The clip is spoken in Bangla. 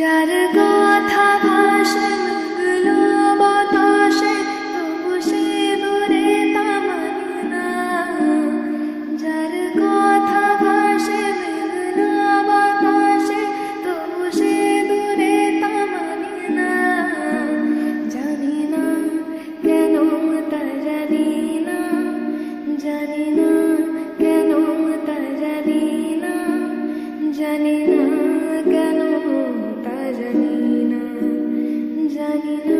যার কথা ভাষণ Mm-hmm.